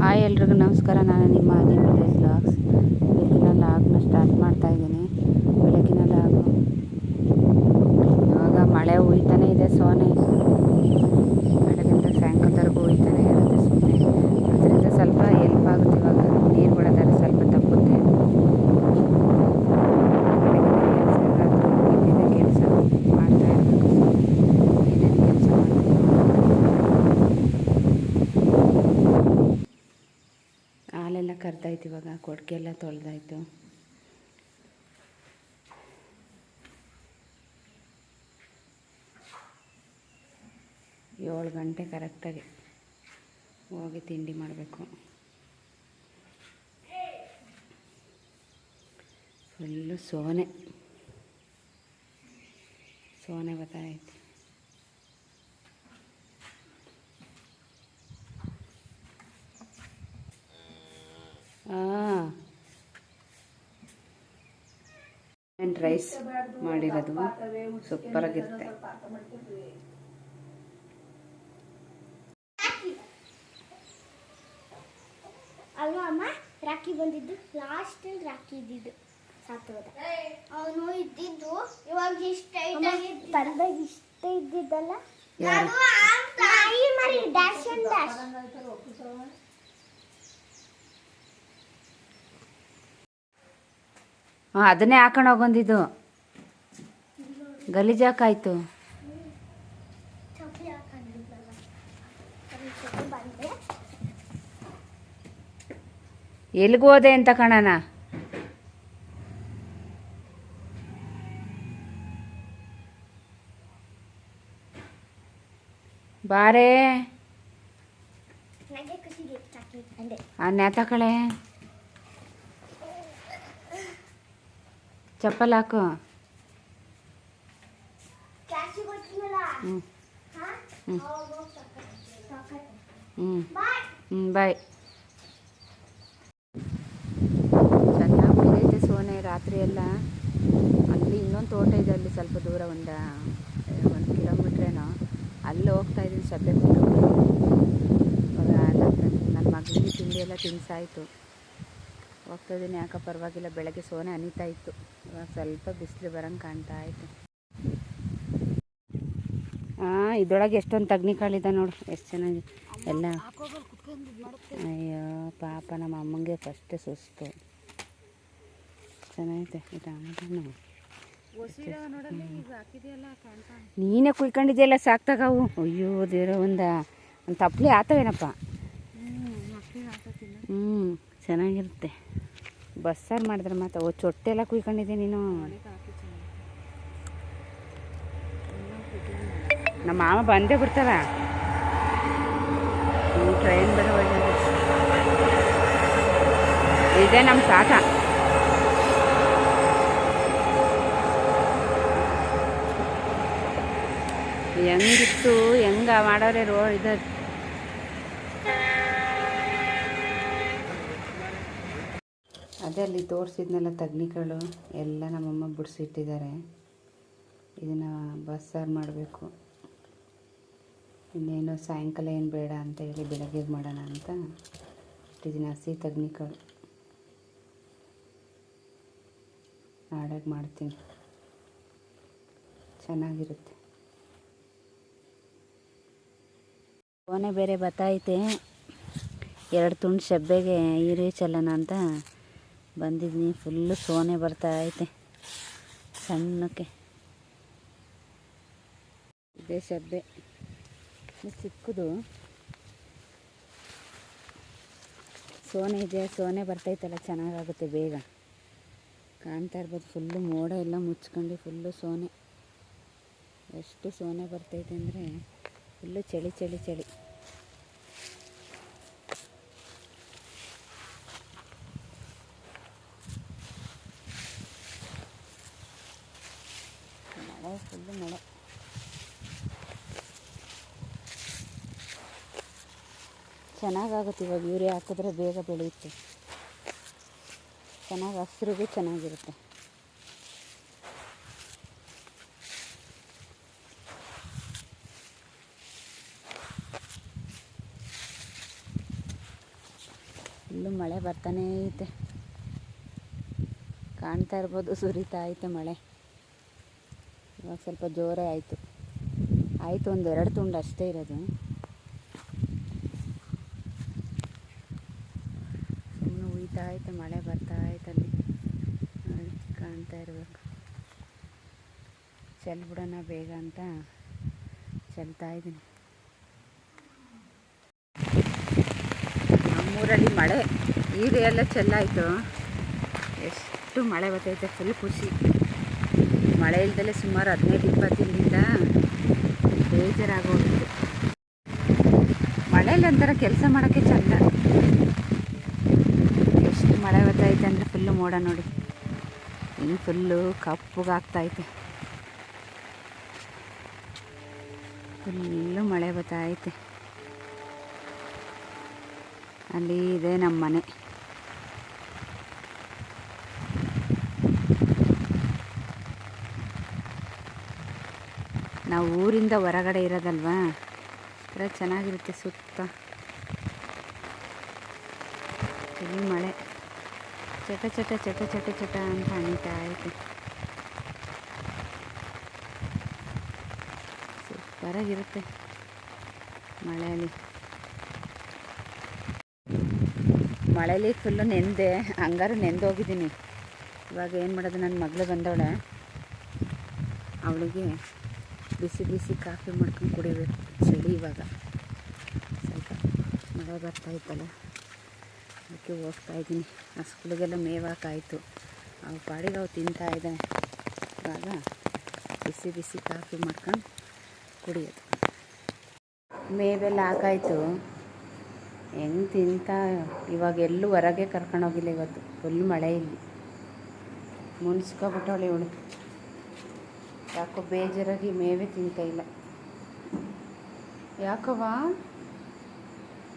Hi ಎಲ್ರಿಗೂ ನಮಸ್ಕಾರ. ನಾನು ನಿಮ್ಮ ನಿಮ್ಮ ವಿಲೇಜ್ ಲಾಗ್ಸ್ ಬೆಳಗಿನ ಲಾಗ್ನ ಸ್ಟಾರ್ಟ್ ಮಾಡ್ತಾ ಇದ್ದೀನಿ. ಬೆಳಗಿನ ಲಾಗು. ಇವಾಗ ಮಳೆ ಉಯ್ತಾನೆ ಇದೆ, ಸೋನೆ ಇವಾಗ ಕೊಡ್ಕೆ ಎಲ್ಲ ತೊಳೆದಾಯ್ತು. ಏಳು ಗಂಟೆ ಕರೆಕ್ಟಾಗಿ ಹೋಗಿ ತಿಂಡಿ ಮಾಡಬೇಕು. ಫುಲ್ಲು ಸೋನೆ. ಸೋನೆ ಬತ್ತಾಯ್ತು ಹಾಂ. ರೈಸ್ ಮಾಡಿರೋದು. ಸೂಪರಾಗಿರುತ್ತೆ ಅಲ್ವಾ ಅಮ್ಮ? ರಾಖಿ ಬಂದಿದ್ದು. ಲಾಸ್ಟ್ ರಾಖಿ ಇದ್ದಿದ್ದು. ಸಾತೋದ ಅವನು ಇದ್ದಿದ್ದು. ಇವಾಗ ಇಷ್ಟ ತಂದಾಗ ಇಷ್ಟ ಇದ್ದಿದ್ದಲ್ಲ? ಮರಿ ಡ್ಯಾಶ್ ಅಂಡ್ ಡ್ಯಾಶ್ ಹಾಂ ಅದನ್ನೇ ಹಾಕೊಂಡು ಹೋಗೊಂದಿದ್ದು ಗಲೀಜಾಕಾಯ್ತು ಹೋದೆ ಅಂತ ಕಣನ ಬಾರೇ. ಅನ್ಯಾತಕಳೆ ಆ ಹ್ಞೂ ಬಾಯ್ ಚೆನ್ನಾಗಿ ಬಿದ್ದೈತೆ ಸೋನೆ ರಾತ್ರಿ ಎಲ್ಲ ಅಲ್ಲಿ ಇನ್ನೊಂದು ತೋಟ ಇದೆ ಅಲ್ಲಿ ಸ್ವಲ್ಪ ದೂರ ಒಂದು ಒಂದು ಕಿಲೋಮೀಟ್ರೇನೋ ಅಲ್ಲಿ ಹೋಗ್ತಾ ಇದ್ದೀನಿ ಸಬ್ಬೆ ಬಿಟ್ಟು ಇವಾಗ ಅಲ್ಲ ನನ್ನ ಮಗಳಿಗೆ ತಿಂಡಿ ಎಲ್ಲ ತಿನ್ಸಾಯಿತು ಹೋಗ್ತಾ ಇದ್ದೀನಿ ಯಾಕೆ ಪರವಾಗಿಲ್ಲ. ಬೆಳಗ್ಗೆ ಸೋನೆ ಅನಿತಾ ಇತ್ತು. ಇವಾಗ ಸ್ವಲ್ಪ ಬಿಸಿಲು ಬರಂಗೆ ಕಾಣ್ತಾ ಇತ್ತು ಹಾಂ ಇದೊಳಗೆ ಎಷ್ಟೊಂದು ತಗ್ನಿಕಾಳಿದೆ ನೋಡು. ಎಷ್ಟು ಚೆನ್ನಾಗಿ. ಎಲ್ಲ. ಅಯ್ಯೋ ಪಾಪ ನಮ್ಮ ಅಮ್ಮಂಗೆ ಫಸ್ಟ್ ಸುಸ್ತು. ಚೆನ್ನಾಗೈತೆ. ಇದು ನೀನೇ ಕುಯ್ಕೊಂಡಿದ್ಯಲ್ಲ ಸಾಕ್ತಾಗವು ಅಯ್ಯೋ ದೇವ್ರ ಒಂದು ಒಂದು ತಪ್ಪಲಿ ಆತವೇನಪ್ಪ? ಹ್ಞೂ ಚೆನ್ನಾಗಿರುತ್ತೆ. ಬಸ್ಸಾರು ಮಾಡಿದ್ರೆ ಮಾತ್ರ. ಓ ಚೊಟ್ಟೆ ಎಲ್ಲ ಕುಯ್ಕೊಂಡಿದ್ದೆ ನೀನು. ನಮ್ಮ ಮಾಮ ಬಂದೇ ಬಿಡ್ತಾರ ಟ್ರೈನ್ ಬೇರೆ ಹೋಗಿದೆ ಇದೇ ನಮ್ಮ ತಾತ. ಹೆಂಗಿತ್ತು, ಹೆಂಗ ಮಾಡೋರೆ ರೋ ಇದು ಅದೇ ಅಲ್ಲಿ ತೋರಿಸಿದ್ನೆಲ್ಲ ತಗ್ನಿಗಳು ಎಲ್ಲ ನಮ್ಮಮ್ಮ ಬಿಡಿಸಿಟ್ಟಿದ್ದಾರೆ. ಇದನ್ನು ಬಸ್ಸಾರು ಮಾಡಬೇಕು. ಇನ್ನೇನು ಸಾಯಂಕಾಲ ಏನು ಬೇಡ ಅಂತ ಹೇಳಿ ಬೆಳಗ್ಗೆ ಮಾಡೋಣ ಅಂತ ಇಟ್ಟಿದ್ದೀನಿ ಹಸಿ ತಗ್ನಿಕಾಳು. ನಾಡಾಗಿ ಮಾಡ್ತೀನಿ. ಚೆನ್ನಾಗಿರುತ್ತೆ. ಫೋನೇ ಬೇರೆ ಬತ್ತೈತೆ ಎರಡು ತುಂಡು ಶಬ್ಬೆಗೆ ಈರೇ ಚಲ್ಲಣ ಅಂತ ಬಂದಿದ್ದೀನಿ. ಫುಲ್ಲು ಸೋನೆ ಬರ್ತಾ ಐತೆ. ಸಣ್ಣಕ್ಕೆ. ಇದೇ ಸಬ್ಬೆ ಇದು ಚಿಕ್ಕದು ಸೋನೆ ಇದೆ. ಸೋನೆ ಬರ್ತೈತಲ್ಲ, ಚೆನ್ನಾಗಾಗುತ್ತೆ ಬೇಗ. ಕಾಣ್ತಾ ಇರ್ಬೋದು ಫುಲ್ಲು ಮೋಡ ಎಲ್ಲ ಮುಚ್ಕೊಂಡು ಫುಲ್ಲು ಸೋನೆ. ಎಷ್ಟು ಸೋನೆ ಬರ್ತೈತೆ ಅಂದರೆ ಫುಲ್ಲು ಚಳಿ ಚಳಿ ಚಳಿ ಮಳೆ ಫುಲ್ಲು ಮಳೆ ಚೆನ್ನಾಗಾಗುತ್ತೆ ಇವಾಗ ಯೂರಿಯಾ ಹಾಕಿದ್ರೆ ಬೇಗ ಬೆಳೆಯುತ್ತೆ. ಚೆನ್ನಾಗಿ ಹಸ್ರಿಗೂ ಚೆನ್ನಾಗಿರುತ್ತೆ. ಇಲ್ಲೂ ಮಳೆ ಬರ್ತಾನೇ ಐತೆ. ಕಾಣ್ತಾ ಇರ್ಬೋದು, ಸುರಿತಾ ಐತೆ ಮಳೆ. ಇವಾಗ ಸ್ವಲ್ಪ ಜೋರೇ ಆಯಿತು. ಆಯಿತು ಒಂದು ಎರಡು ತುಂಡು ಅಷ್ಟೇ ಇರೋದು. ಐತೆ ಮಳೆ ಬರ್ತಾ ಐತೆ ಅಲ್ಲಿ. ನೋಡಿ, ಕಾಣ್ತಾ ಇರಬೇಕು. ಚೆಲ್ಬಿಡೋಣ ಬೇಗ ಅಂತ ಚೆಲ್ತಾ ಇದ್ದೀನಿ. ನಮ್ಮೂರಲ್ಲಿ ಮಳೆ ಈಗ ಎಲ್ಲ ಚೆಲ್ಲಾಯಿತು. ಎಷ್ಟು ಮಳೆ ಬರ್ತೈತೆ ಫುಲ್ ಖುಷಿ. ಮಳೆ ಇಲ್ದಲೆ ಸುಮಾರು ಹದಿನೈದು, ಇಪ್ಪತ್ತು ದಿನದಿಂದ ಬೇಜಾರಾಗೋಗಿತ್ತು ಮಳೆಯಲ್ಲಿ ಒಂಥರ ಕೆಲಸ ಮಾಡೋಕ್ಕೆ ಚೆಂದ ಮಳೆ ಬರ್ತೈತೆ ಅಂದರೆ ಫುಲ್ಲು ಮೋಡ ನೋಡಿ. ಇನ್ನು ಫುಲ್ಲು ಕಪ್ಪಗಾಗ್ತೈತೆ ಫುಲ್ಲು ಮಳೆ ಬರ್ತೈತೆ ಅಲ್ಲಿ ಇದೆ ನಮ್ಮ ಮನೆ. ನಾವು ಊರಿಂದ ಹೊರಗಡೆ ಇರೋದಲ್ವಾ? ಥರ ಚೆನ್ನಾಗಿರುತ್ತೆ ಸುತ್ತ. ಇಲ್ಲಿ ಮಳೆ. ಚಟ ಚಟ ಚಟ ಚಟ ಚಟ ಅಂತ ಅನಿತಾ ಐತೆ ಸೂಪರಾಗಿರುತ್ತೆ ಮಳೆಯಲ್ಲಿ. ಮಳೇಲಿ ಫುಲ್ಲು ನೆಂದೆ, ಹಂಗಾರು ನೆಂದೋಗಿದ್ದೀನಿ. ಇವಾಗ ಏನು ಮಾಡೋದು ನನ್ನ ಮಗಳು ಬಂದವಳೆ. ಅವಳಿಗೆ ಬಿಸಿ ಬಿಸಿ ಕಾಫಿ ಮಾಡ್ಕೊಂಡು ಕುಡಿಬೇಕು, ಚಳಿ ಇವಾಗ. ಸ್ವಲ್ಪ ಮಳೆ ಬರ್ತಾ ಇತ್ತಲ್ಲ. ಅದಕ್ಕೆ ಹೋಗ್ತಾ ಇದ್ದೀನಿ. ಹಸುಗಳಿಗೆಲ್ಲ ಮೇವಾಕಾಯಿತು. ಅವು ಪಾಡಿಗೆ ಅವು ತಿಂತಾ ಇದ್ದಾವೆ ಇವಾಗ ಬಿಸಿ ಬಿಸಿ ಕಾಫಿ ಮಾಡ್ಕೊಂಡು ಕುಡಿಯೋದು. ಮೇವೆಲ್ಲ ಹಾಕಾಯಿತು. ಹೆಂಗೆ ತಿಂತ? ಇವಾಗ ಎಲ್ಲೂ ಹೊರಗೆ ಕರ್ಕೊಂಡೋಗಿಲ್ಲ ಇವತ್ತು. ಫುಲ್ ಮಳೆ ಇಲ್ಲಿ. ಮುನ್ಸ್ಕೊಬಿಟ್ಟವಳೆ ಇವಳು ಯಾಕೋ ಬೇಜಾರಾಗಿ ಮೇವೆ ತಿಂತ ಇಲ್ಲ. ಯಾಕವ್ವ?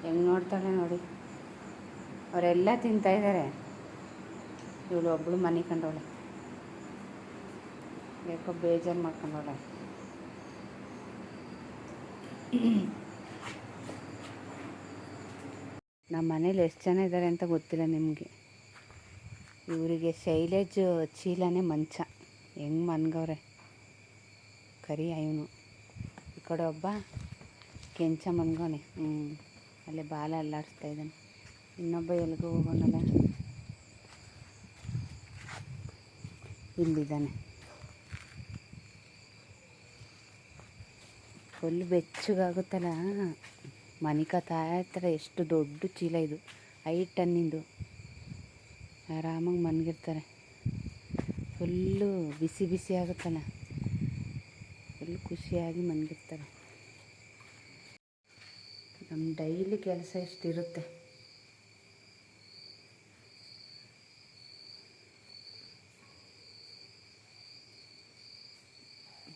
ಹೆಂಗೆ ನೋಡ್ತಾಳೆ ನೋಡಿ. ಅವರೆಲ್ಲ ತಿಂತಾಯಿದ್ದಾರೆ ಇವಳು ಒಬ್ಬಳು ಮನೆ ಕಂಡವಳೆ. ಯಾಕೋ ಬೇಜಾರು ಮಾಡ್ಕೊಂಡವಳೆ. ನಮ್ಮ ಮನೇಲಿ ಎಷ್ಟು ಜನ ಇದ್ದಾರೆ ಅಂತ ಗೊತ್ತಿಲ್ಲ ನಿಮಗೆ. ಇವರಿಗೆ ಶೈಲೇಜ್ ಚೀಲನೇ ಮಂಚ. ಹೆಂಗೆ ಮನ್ಗವ್ರೆ. ಕರಿ ಇವನು ಈ ಕಡೆ ಒಬ್ಬ ಕೆಂಚ ಮನ್ಗವನೆ. ಹ್ಞೂ ಅಲ್ಲೇ ಬಾಲ ಅಲ್ಲಾಡಿಸ್ತಾ ಇದ್ದಾನೆ. ಇನ್ನೊಬ್ಬ ಎಲ್ಲಿಗೂ ಹೋಗೋಣಲ್ಲ? ಇಲ್ಲಿದ್ದಾನೆ. ಫುಲ್ ಬೆಚ್ಚಗಾಗುತ್ತಲ್ಲ. ಮನಿಕ ತಾಯತ್ತರ ಎಷ್ಟು ದೊಡ್ಡ ಚೀಲ ಇದು. ಐದು ಟನ್ನಿಂದು ಆರಾಮಾಗಿ ಮನಗಿರ್ತಾರೆ. ಫುಲ್ಲು ಬಿಸಿ ಬಿಸಿ ಆಗುತ್ತಲ್ಲ. ಫುಲ್ ಖುಷಿಯಾಗಿ ಮನಗಿರ್ತಾರೆ. ನಮ್ಮ ಡೈಲಿ ಕೆಲಸ ಇಷ್ಟಿರುತ್ತೆ.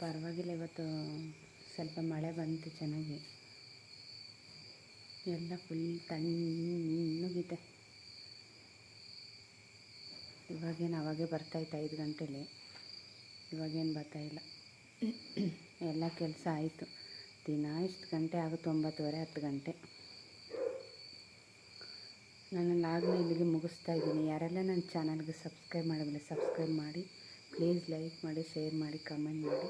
ಪರವಾಗಿಲ್ಲ, ಇವತ್ತು ಸ್ವಲ್ಪ ಮಳೆ ಬಂತು ಚೆನ್ನಾಗಿ. ಎಲ್ಲ ಫುಲ್ ತಣ್ಣಗಿದೆ ಇವಾಗೇನು ಅವಾಗೇ ಬರ್ತಾಯಿತ್ತು ಐದು ಗಂಟೇಲಿ. ಇವಾಗೇನು ಬರ್ತಾಯಿಲ್ಲ ಎಲ್ಲ ಕೆಲಸ ಆಯಿತು. ದಿನ ಇಷ್ಟು ಗಂಟೆ ಆಗುತ್ತೆ, ಒಂಬತ್ತುವರೆ ಹತ್ತು ಗಂಟೆ. ನಾನು ಲಾಗ್ನ ಇಲ್ಲಿಗೆ ಮುಗಿಸ್ತಾ ಇದ್ದೀನಿ. ಯಾರೆಲ್ಲ ನನ್ನ ಚಾನಲ್ಗೆ ಸಬ್ಸ್ಕ್ರೈಬ್ ಮಾಡಿದ್ರೆ ಸಬ್ಸ್ಕ್ರೈಬ್ ಮಾಡಿ, ಪ್ಲೀಸ್ ಲೈಕ್ ಮಾಡಿ, ಶೇರ್ ಮಾಡಿ, ಕಮೆಂಟ್ ಮಾಡಿ.